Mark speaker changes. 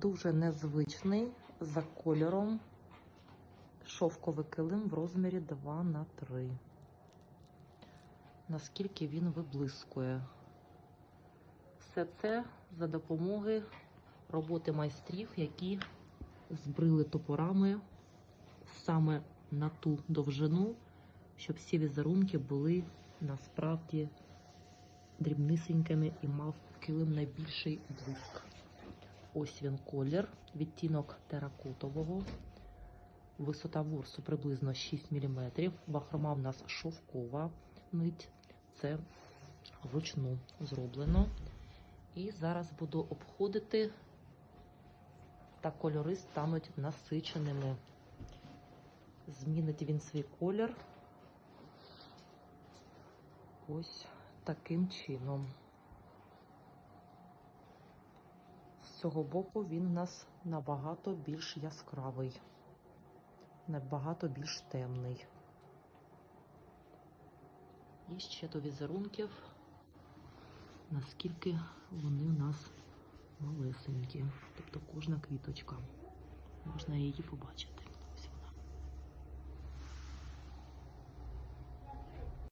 Speaker 1: Дуже незвичний за кольором шовковий килим в розмірі 2 на 3 Наскільки він виблискує. Все це за допомоги роботи майстрів, які збрили топорами саме на ту довжину, щоб всі візерунки були насправді дрібнисенькими і мав килим найбільший блиск. Ось він колір, відтінок теракотового. Висота ворсу приблизно 6 мм. Бахрома в нас шовкова нить. Це вручну зроблено. І зараз буду обходити, та кольори стануть насиченими. Змінить він свій колір. Ось таким чином. Цього боку він у нас набагато більш яскравий, набагато більш темний. І ще до візерунків, наскільки вони у нас малесенькі. Тобто кожна квіточка. Можна її побачити.